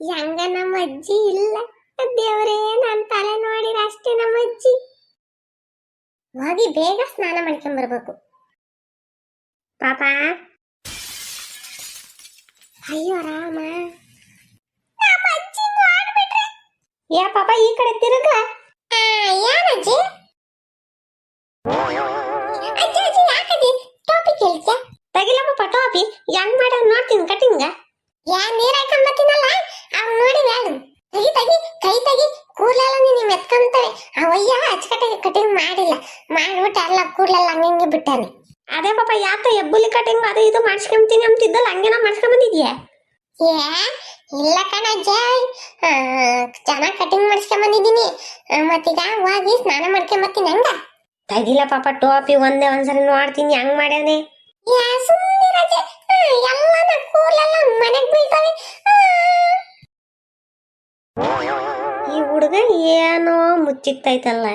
ಹೆಂಗ ನಮ್ಮ ಅಜ್ಜಿ ಇಲ್ಲ ದೇವರೇ, ನನ್ ತಲೆ ನೋಡಿರ ಅಷ್ಟೇ ನಮ್ಮ ಅಜ್ಜಿ. ಹೋಗಿ ಬೇಗ ಸ್ನಾನ ಮಾಡ್ಕೊಂಡ್ ಬರ್ಬೇಕು. ಪಾಪ. ಅಯ್ಯೋ ರಾಮ ಯಾ ಪಾಪ, ಈ ಕಡೆ ತಿರುಗ. ಏನಜ್ಜಿ ಅಜ್ಜಿ? ಅಜ್ಜಿ ಯಾಕಜ್ಜಿ? ಟೋಪಿ ಕೇಳ್ತ ತೆಗಿಲಮ್ಮ ಟೋಪಿ ಹೆಂಗ್ ಮಾಡೋದು ನೋಡ್ತೀನಿ ಕಟಿಂಗ ಯಾ ನೀರ್ ಹಾಕೊಂಬತ್ತೀನಲ್ಲ ಅವ್ ನೋಡಿ ಬೇಡ ತೆಗಿ ತೆಗಿ ಕೈ ತೆಗಿ. ಕೂರ್ಲೆಲ್ಲ ನೀನು ಮೆತ್ಕೊಂತವೆ. ಅವಯ್ಯ ಅಚ್ಚಕಟ್ಟಾಗಿ ಕಟಿಂಗ್ ಮಾಡಿಲ್ಲ. ಮಾಡ್ಬಿಟ್ಟು ಅಲ್ಲ ಕೂರ್ಲೆಲ್ಲ ಹಂಗೆ ಬಿಟ್ಟಾನೆ. ಅದೇ ಪಾಪ ಯಾಕ ಎಬ್ಬುಲಿ ಕಟಿಂಗ್ ಅದು ಇದು ಮಾಡ್ಸ್ಕೊಂತೀನಿ ಅಂತಿದ್ದಲ್ಲ ಹಂಗೇನ ಮಾಡ್ಸ್ಕೊಂಬಂದಿದ್ಯಾ? ಏ ಇಲ್ಲ ಕಣ ಜಾಯ್ ಚೆನ್ನಾಗಿ ಕಟಿಂಗ್ ಮಾಡಿಸ್ಕೊಂಬಂದಿದ್ದೀನಿ. ಮತ್ತೀಗ ಹೋಗಿ ಸ್ನಾನ ಮಾಡ್ಕೊಂಬತ್ತೀನಿ ಹಂಗ? ತೆಗಿಲ್ಲ ಪಾಪ ಟೋಪಿ ಒಂದೇ ಒಂದ್ಸರಿ ನೋಡ್ತೀನಿ ಹೆಂಗ್ ಮಾಡ್ಯಾನೆ. ಯಾ ಸುಮ್ಮನಿರಜೆ ಎಲ್ಲ ಕೂಲೆಲ್ಲ ಮನೆಗೆ ಬೀಳ್ತವೆ. ಈ ಹುಡುಗ ಏನೋ ಮುಚ್ಚಿಕ್ತೈತಲ್ಲ.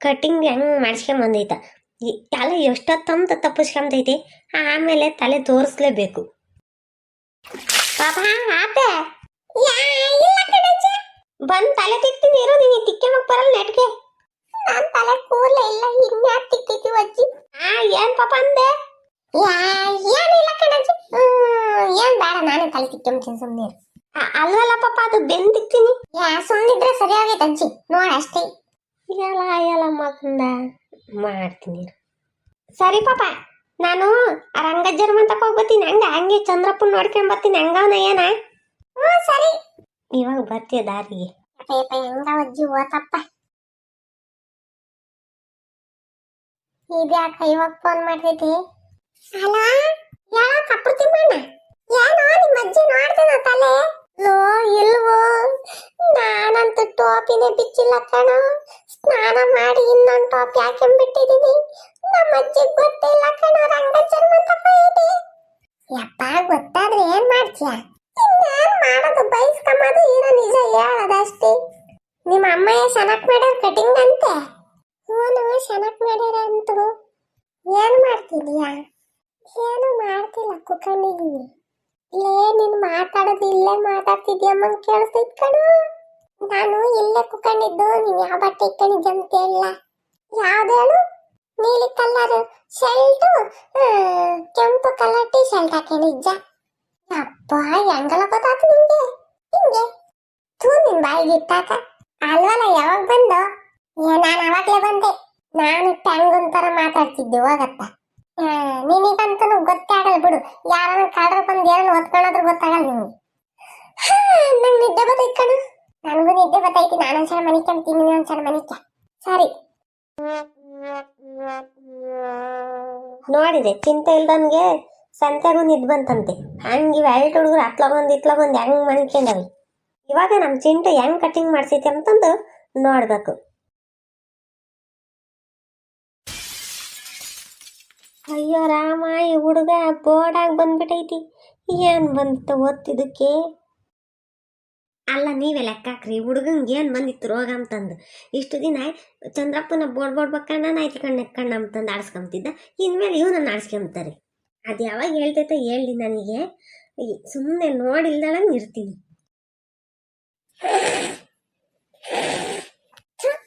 ಕಟಿಂಗ್ ಹೆಂಗ್ ಮಾಡಿಸ್ಕೊಂಬಂದೈತ ತಲೆ ಎಷ್ಟೊತ್ತಂತ ತಪ್ಪಿಸ್ಕೊಂತೈತಿ. ಆಮೇಲೆ ತಲೆ ತೋರಿಸ್ಲೇಬೇಕು. ಬಂದ್ ತಲೆ ತಿಕ್ತೀನಿ ಇರೋ, ನೀನು ತಿಕ್ಕೊಂಬಕ್ ಬರಲ್ಲ ನೆಟ್ಗೆ. ನಾನ್ ತಲೆ ಕೂದಲೇ ಇಲ್ಲ, ಇನ್ಯಾಕ್ ತಿಕ್ತೈತಿ ಅಜ್ಜಿ? ಆ, ಏನ್ ಪಾಪ ಅಂದೆ? ಏನಿಲ್ಲ ಕಣಜ್ಜಿ ಏನ್ ಬೇಡ ನಾನೇ ತಲೆ ತಿಕ್ಕೊಂತೀನಿ ಸುಮ್ಮನೆ ಅಲ್ವಲ್ಲ ಪಾಪ ಅದು ಬೆಂದಿಕ್ತೀನಿ ಯಾ ಸುಮ್ಮನಿದ್ರೆ ಸರಿಯಾಗಿ ಅಜ್ಜಿ ನೋಡ ಅಷ್ಟೇ. ಎಲ್ಲ ಅಯ್ಯಲ್ಲ ಮಗಂದ ಮಾಡ್ತೀನಿ ಸರಿ ಪಾಪ ನಾನು ರಂಗಜ್ಜರ ಮಂತಕ್ಕೆ ಹೋಗ್ಬತ್ತೀನಿ. ಹಂಗ ಹಂಗೆ ಚಂದ್ರಪ್ಪನ್ ನೋಡ್ಕೊಂಡ್ ಬರ್ತೀನಿ. ಹಂಗವನ ಏನ? ಹ್ಞೂ ಸರಿ. ಇವಾಗ ಬರ್ತೀಯ ದಾರಿಗೆ? ಹೆಂಗ ಅಜ್ಜಿ ಓತಪ್ಪ. ಇದ್ಯಾಕ ಇವಾಗ ಫೋನ್ ಮಾಡ್ತೈತಿ? ಅಲ್ಲ ಟೋಪಿನೇ ಬಿಚ್ಚಿಲ್ಲ ಕಣ. ಸ್ನಾನ ಮಾಡಿ ಇನ್ನೊಂದು ಟೋಪಿ ಹಾಕೊಂಡ್ಬಿಟ್ಟಿದೀನಿ ನಮ್ಮ ಅಜ್ಜಿಗೆ ಗೊತ್ತಿಲ್ಲ ಕಣ ರಂಗ ಅಂತ ಇದೆ. ಯಪ್ಪ, ಗೊತ್ತಾದ್ರೆ ಏನ್ ಮಾಡ್ತೀಯ? ಇನ್ನೇನ್ ಮಾಡೋದು? ಬೈಸ್ಕೊಂಬದು ಇರೋ ನಿಜ ಹೇಳೋದಷ್ಟೇ. ನಿಮ್ಮ ಅಮ್ಮಯ್ಯ ಶನಕ್ ಮಾಡ್ಯಾರ ಕಟಿಂಗ್ ಅಂತೆ? ಹೂನು ಶನಕ್ ಮಾಡ್ಯಾರ ಅಂತು ಏನ್ ಮಾಡ್ತಿದ್ಯಾ? ಏನು ಮಾಡ್ತಿಲ್ಲ ಕುತ್ಕೊಂಡಿದೀನಿ ಲೇ, ನೀನ್ ಮಾತಾಡೋದು ಇಲ್ಲೇ ಮಾತಾಡ್ತಿದ್ಯಮ್ಮ ಕೇಳಿಸ್ತೈತ್ ಕಣು. ನಾನು ಇಲ್ಲೇ ಕುತ್ಕೊಂಡಿದ್ದು, ನೀನ್ ಯಾವ ಬಟ್ಟೆ ಇಟ್ಕೊಂಡಿದ್ದೆ ಅಂತ ಹೇಳಿಲ್ಲ ಯಾವ್ದು ನೀಲಿ ಕಲರ್ ಶರ್ಟು ಕೆಂಪು ಕಲರ್ ಟೀ ಶರ್ಟ್ ಹಾಕೊಂಡಿದ್ದ ಅಪ್ಪ ಹೆಂಗಲ್ಲ ಗೊತ್ತಾತು ನಿಂಗೆ? ಹಿಂಗೆ. ತೂ ನಿನ್ ಬಾಯಿಗೆ ಇಟ್ಟಾಕ ಅಲ್ವಲ್ಲ, ಯಾವಾಗ ಬಂದು? ನಾನು ಅವಾಗಲೇ ಬಂದೆ. ನಾನು ಟ್ಯಾಂಗ್ ತರ ಮಾತಾಡ್ತಿದ್ದೆ, ಹೋಗತ್ತ. ನಿನಗಂತೂ ಗೊತ್ತೇ ಆಗಲ್ಲ ಬಿಡು. ಯಾರನ್ನ ಕಳ್ರ ಬಂದು ಏನನ್ನ ಒತ್ಕೊಳ್ಳೋದ್ರ ಗೊತ್ತಾಗಲ್ಲ ನಿಂಗೆ. ಹಾ, ನಂಗೆ ನಿದ್ದೆ ಬರ್ತೈತೆ ಕಣು. ನಿದ್ದೆ ಬರ್ತೈತಿ ನಾನು ಒಂದ್ಸಲ ಅಂತೀನಿ ನೀನು ಒಂದ್ಸಲ ಮನಿಕ್ಕೆ ಸಾರಿ. ನೋಡಿದೆ, ಚಿಂತೆ ಇಲ್ದಂಗೆ ಸಂತೆಗೂ ನಿದ್ ಬಂತಂತೆ. ಹಂಗೆ ಎರಡು ಹುಡುಗರು ಅತ್ಲಗೊಂದು ಇತ್ಲಗೊಂದು ಹೆಂಗ್ ಮನಿಕೊಂಡವೆ ಇವಾಗ ನಮ್ಮ ಚಿಂಟು ಹೆಂಗ್ ಕಟಿಂಗ್ ಮಾಡ್ಸೈತಿ ಅಂತಂದು ನೋಡ್ಬೇಕು. ಅಯ್ಯೋ ರಾಮ, ಈ ಹುಡುಗ ಬೋರ್ಡಾಗಿ ಬಂದ್ಬಿಟ್ಟೈತಿ ಏನ್ ಬಂತು ಓದ್ತಿದ್ದಕ್ಕೆ ಅಲ್ಲ ನೀವೇ ಲೆಕ್ಕಾಕ್ರಿ, ಹುಡುಗಂಗೆ ಏನು ಬಂದಿತ್ತು ರೋಗ ಅಂತಂದು. ಇಷ್ಟು ದಿನ ಚಂದ್ರಪ್ಪನ ಬೋಡ್ ಬೋಡ್ ಬಕ್ಕಣ್ಣ ನಾಯ್ತಿ ಕಣ್ಣ ಕಣ್ಣ ಅಂತಂದು ಆಡಿಸ್ಕೊಂತಿದ್ದ ಇನ್ಮೇಲೆ ಇವನನ್ನ ಆಡಿಸ್ಕೊಂತಾರೆ ಅದು ಯಾವಾಗ ಹೇಳ್ತೈತೆ ಹೇಳಿ ನನಗೆ. ಸುಮ್ಮನೆ ನೋಡಿಲ್ದಳಂಗೆ ಇರ್ತೀನಿ.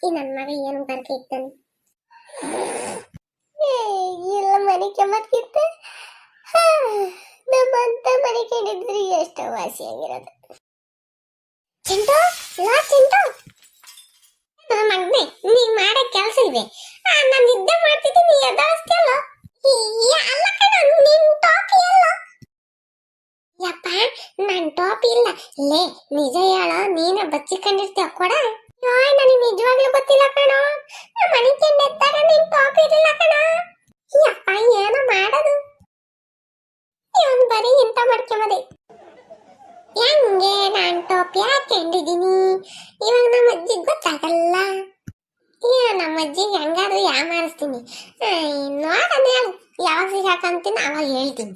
ಈ ನನ್ನ ಮಗ ಏನು ಬರ್ಕೆ ಇಲ್ಲ ಮನೆ ಕೆಮ್ಮತ್ತಿತ್ತ ನಮ್ಮಂತ ಮನೆ ಎಷ್ಟು ವಾಸಿಯಾಗಿರೋದು. ಚಿಂಟು? ಲಾ ಚಿಂಟು? ಮಗ್ನೆ ನೀ ಮಾಡೋ ಕೆಲಸ ಇದೆ. ನಾನು ನಿದ್ದೆ ಮಾಡ್ತಿದ್ದೀನಿ ಎದ್ದಾಳಿಸ್ತಿಯಲ್ಲ ಅಲ್ಲ ಕಣ, ನಿನ್ ಟಾಪಿ ಅಲ್ಲ ಯಪ್ಪ, ನನ್ ಟಾಪಿ ಇಲ್ಲ. ಲೇ, ನಿಜ ಹೇಳ, ನೀನ ಬಚ್ಚಿಕೊಂಡಿರ್ತೀಯ, ಕೊಡ. ಯಾಯ್ ನನಗೆ ನಿಜವಾಗ್ಲೂ ಗೊತ್ತಿಲ್ಲ ಕಣ. ಮನೆ ಕೆಂಡೆತ್ತಾಗ ನಿನ್ ಟಾಪಿ ಇರಲಿಲ್ಲ ಕಣ. ಯಪ್ಪ, ಏನೋ ಮಾಡೋದು. ಇವನು ಬರೀ ಇಂತ ಮಾಡ್ಕೊಂಬದೆ. ಹೆಂಗೆ ನಾನು ಟೋಪಿ ಹಾಕೊಂಡಿದೀನಿ ಇವಾಗ ನಮ್ಮ ಅಜ್ಜಿಗೆ ಗೊತ್ತಾಗಲ್ಲ. ಅಯ್ಯೋ ನಮ್ಮ ಅಜ್ಜಿಗೆ ಹೆಂಗಾದ್ರೂ ಯಾಮಾರಿಸ್ತೀನಿ ಹೇಳು ಯಾವಾಗ ಸಿಗಾಕಂತೀನಿ ಅವಾಗ ಹೇಳ್ತೀನಿ.